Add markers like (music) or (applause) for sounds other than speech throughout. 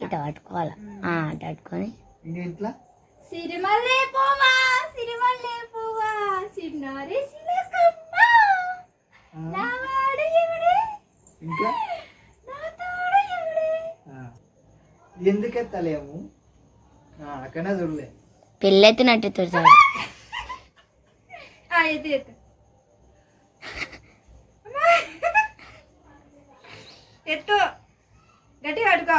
ఇట పట్టుకోవాలి? అట పట్టుకొని. ఎందుకే తలేము అక్కడనే చూడలే. పెళ్ళైతున్నట్టు చూసాడు అయితే ఎత్తు గట్టిగా అడుకో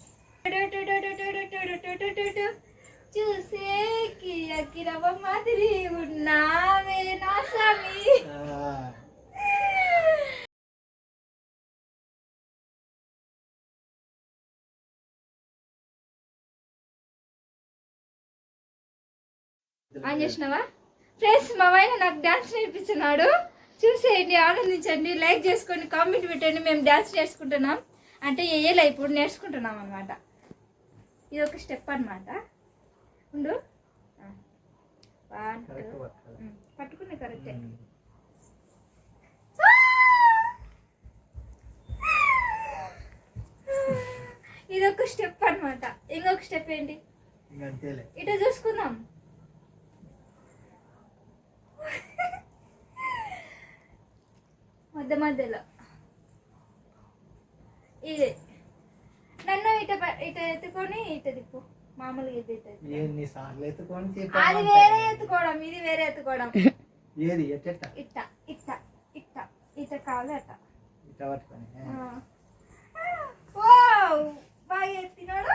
చూసేకి అక్కిరవ మాదిరి ఉన్నావే నా స్వామి ఆన్ చేసినావా ఫ్రెండ్స్ మా వైన నాకు డాన్స్ నేర్పిస్తున్నాడు చూసేయండి ఆనందించండి లైక్ చేసుకోండి కామెంట్ పెట్టండి మేము డాన్స్ నేర్చుకుంటున్నాం అంటే ఏ ఇప్పుడు నేర్చుకుంటున్నాం అనమాట ఇది ఒక స్టెప్ అనమాట ఉండు. పట్టుకునే కరెక్టే. ఇది ఒక స్టెప్ అన్నమాట. ఇంకొక స్టెప్ ఏంటి? ఇటు చూసుకుందాం. మధ్య మధ్యలో. ఇది. నన్ను ఇట ఇట ఎత్తుకొని ఇట దిక్కు మామూలుగా ఇది ఇట. ఎన్ని సార్లు ఎత్తుకొని అది వేరే ఎత్తుకోవడం ఇది వేరే ఎత్తుకోవడం. (laughs) ఏది? ఎట్టెట్ట ఇట్ట ఇట్ట ఇట్ట ఇట్ట కావాలి అట్ట. ఇట్ట పట్టుకొని! బాగా ఎత్తినాడు.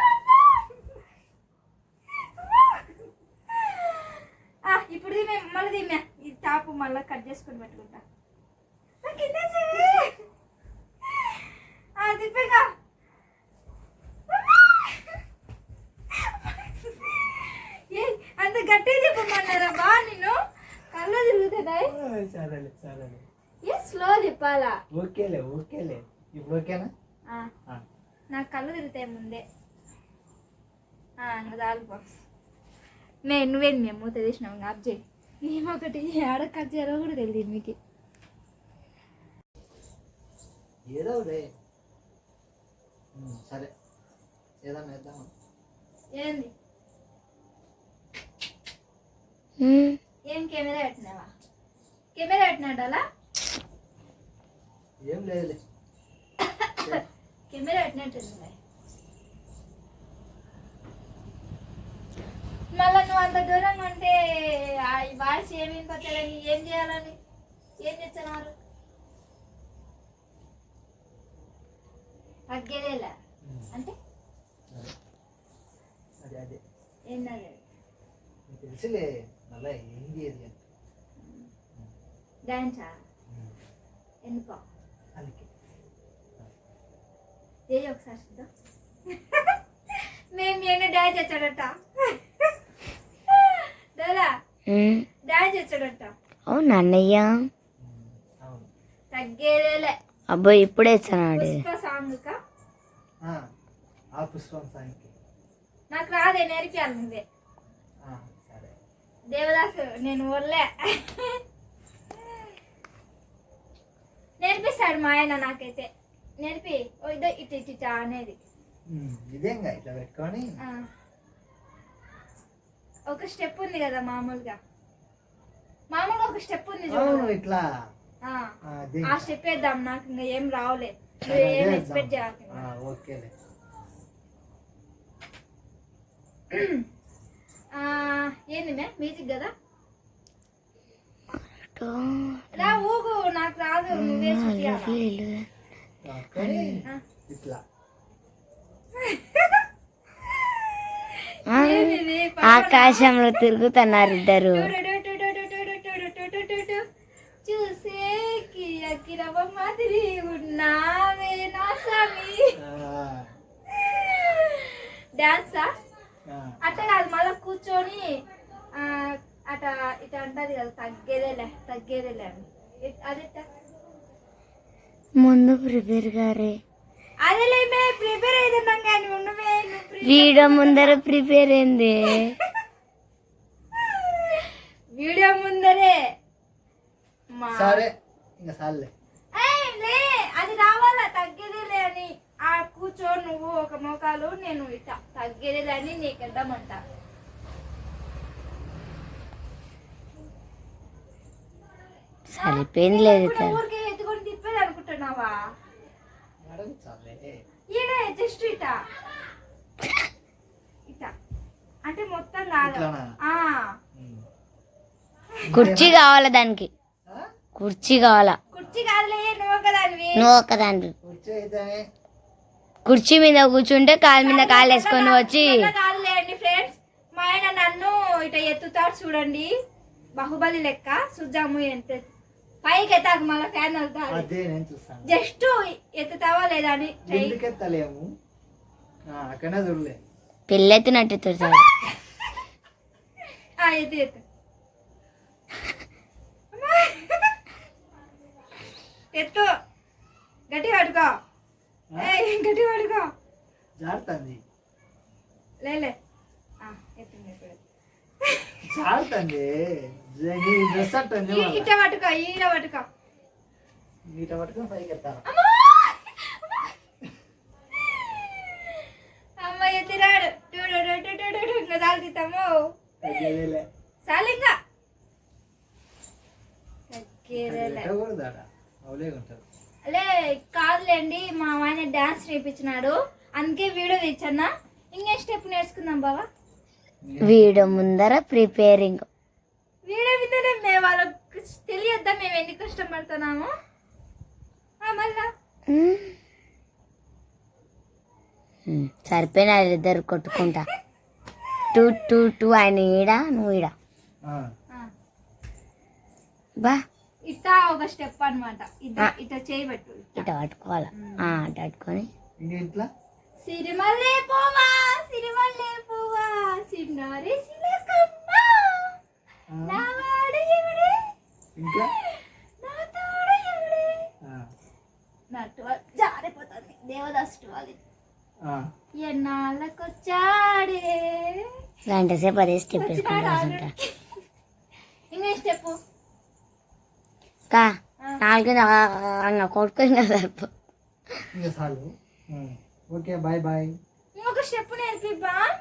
ఇప్పుడు దిమే మళ్ళీ దిమే ఈ టాప్ మళ్ళీ కట్ చేసుకొని పెట్టుకుంటా ఆ, కింద చూడు. ఆ, తిప్పేగా ఏ అంత గట్టిగా తిప్పమన్నారా బా నిన్ను కళ్ళు తిరుగుతున్నాయి ఆ, సరేలే సరేలే ఏ స్లో తిప్పాలా ఓకేలే ఓకేలే ఇప్పుడు ఓకేనా. నాకు కళ్ళు తిరుగుతాయి ముందే. ఆ, ఇంకా చాలు పో. మే నువ్వేంది మేము మూత తీసినావు ఇంకా చేయి. ఏమొకటి ఆడ కట్ చేయాలో కూడా తెలియదు మీకు ఏదో రే సరే. ఏదన్నా వేద్దామా? ఏంది? ఏం కెమెరా పెట్టినావా? కెమెరా పెట్టినాడాలా ఏం లేదులే. కెమెరా పెట్టినట్టుంది మళ్ళా నువ్వు అంత దూరంగా ఉంటే వాయిస్ ఏమి వినిపించాలని ఏం చేయాలని? ఏం తెచ్చినారు తగ్గేదేలా అంటే? ఏంటది తెలుసులే మళ్ళీ ఏంది అది మేము అన్నయ్య? తగ్గేదేలే. అబ్బో ఇప్పుడే ఇచ్చాడు సాంగ్ సాంగ్ నాకు రాదే నేర్పాలి నువ్వే దేవదాసు నేను ఊర్లే. నేర్పిస్తాడు మా ఆయన నాకైతే. నేర్పి. ఓ ఇదో ఇటు ఇటు ఇటు అనేది. ఇదేంగా ఇట్లా పెట్టుకొని. ఒక స్టెప్ ఉంది కదా మామూలుగా. మామూలుగా ఒక స్టెప్ ఉంది చూడు. ఇట్లా. ఆ. స్టెప్ వేద్దాం నాకు ఇంకా ఏం రావులే. నువ్వు ఏం. ఎక్స్పెక్ట్ ఓకేలే. ఆ, ఏంది మే మ్యూజిక్ కదా? రా ఆకాశంలో తిరుగుతున్నారు ఇద్దరు మాదిరి ఉన్నావే నా సామి డాన్సా అట్లా కాదు మళ్ళీ కూర్చొని అట ఇట అంటది కదా తగ్గేదేలే తగ్గేదేలే అని. అదెట్ట ముందు ప్రిపేర్ గారే. అదేలే మే ప్రిపేర్ అవుతున్నాం కానీ pre- వీడియో ముందర ప్రిపేర్ అయింది. (laughs) వీడియో ముందరే. మా సరే ఇంకా సార్లే. ఏయ్, లే అది రావాలా? తగ్గేదేలే అని. ఆ కూర్చో నువ్వు ఒక మోకాలు నేను ఇట తగ్గేదేలే అని నీకు ఇద్దామంట సరిపోయింది లేదు ఇప్పుడు ఊరికే ఎత్తుకొని తిప్పేది అనుకుంటున్నావా అడగచ్చాలే ఈడే జస్ట్ ఇట. ఇట. అంటే మొత్తం కాదు. ఇట్లానా? ఆ. ఉమ్. కుర్చీ కావాలా దానికి? ఆ? కుర్చీ కావాలా? కుర్చీ కాదులే నువ్వు కుర్చీ మీద కూర్చుంటే కాలు మీద కాలు వేసుకొని వచ్చి ఫ్రెండ్స్. మా ఆయన నన్ను ఇట ఎత్తుతాడు చూడండి. బాహుబలి లెక్క. చూద్దాము ఎంత పైకి ఎత్తాక మళ్ళీ ఫ్యాన్ వెళ్తాడు అదే నేను చూస్తాను. జస్ట్ ఎత్తుతావా లేదా అని ఆ, అక్కడనే చూడలే పెళ్ళెత్తినట్టు చూసాడు ఆ, ఎత్తు ఎత్తు. ఎత్తు. గట్టి పడుకో ఏయ్, గట్టి పడుకో జారుతుంది. లేలే ఆ, ఎత్తు ఇప్పుడు జారుతుంది. డ్రెస్ పట్టుకో పట్టుకో. పైకి ఎత్తాను అమ్మా! ఎత్తిరాడు. ఇంకా చాలు తీస్తాము చాలు అలే కాదులేండి మా ఆయన డాన్స్ నేర్పించినాడు. అందుకే వీడియో తెచ్చన్నా. ఇంకే స్టెప్ నేర్చుకుందాం బావా? వీడియో ముందర ప్రిపేరింగ్. వీడియో మేము వాళ్ళకి తెలియద్దా మేము ఎన్ని కష్టపడుతున్నాము? ఆ, మళ్ళా? సరిపోయిన ఇద్దరు కొట్టుకుంటా. టూ టూ టూ ఆయన ఈడ నువ్వు ఈడ. ఆ, ఆ, బా. ఇట్టా ఒక స్టెప్ అన్నమాట. ఇట్లా ఇట్లా చేయబెట్టు ఇట పట్టుకోవాలా? ఆ, అటు పట్టుకొని. ఇంట్లో సిరిమల్లే పువ్వా సిరిమల్లే పువ్వా సిన్నారి నా నా నా టువల్ జారిపోతుంది. దేవదాస్. ఎన్నాళ్ళకొచ్చాడే? గంట సేపు అదే స్టెప్. (laughs) ఇంకే స్టెప్ కా నాలుగు ఇంకా కొట్టుకొని సరిపో. ఇంకా చాలు. Okay bye bye. ఇంకొక స్టెప్ నేర్పిబ్బా.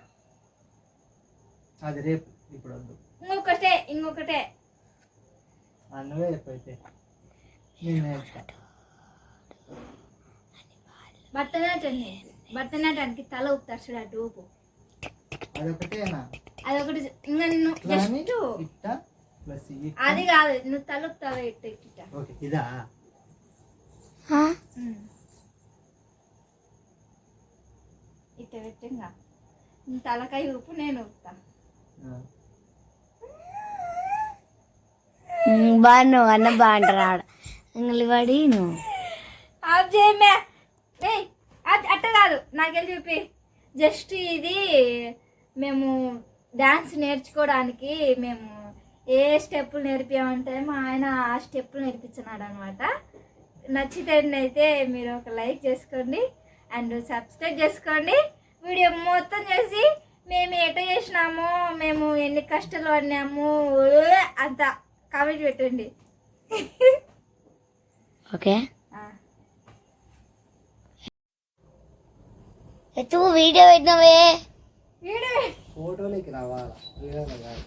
అది రేపు. ఇప్పుడు వద్దు ఇంకొకటే ఇంకొకటే. నువ్వే చెప్పైతే. భరతనాట్యం భరతనాట్యానికి తల ఊపుతారు చూడ ఊపు అదొకటేనా అదొకటి ఇంకా అని జస్ట్ ఇట్ట ప్లస్ ఇట్ట? అది కాదు నువ్వు తల ఊపుతావు ఇట్ట ఇట్ట. ఓకే ఇదా. ఇట్ట పెట్టింగా నువ్వు తలకాయ ఊపు నేను ఊపుతా. బాను అన్న బాగుంటారు ఆడ. పడి నువ్వు. ఆఫ్ అది అట్ట కాదు. నాకెళ్ళి చెప్పి జస్ట్ ఇది మేము డాన్స్ నేర్చుకోవడానికి మేము ఏ స్టెప్పులు నేర్పామంటే మా ఆయన ఆ స్టెప్పులు నేర్పించినాడు అనమాట నచ్చితేనైతే మీరు ఒక లైక్ చేసుకోండి అండ్ సబ్స్క్రైబ్ చేసుకోండి. వీడియో మొత్తం చేసి మేము ఎట చేసినాము మేము ఎన్ని కష్టాలు పడినాము అంతా కామెంట్ పెట్టండి. ఓకే. ఎత్తు వీడియో పెట్టినవే. వీడియో ఫోటోలోకి రావాలా? వీడియోలో కాదు.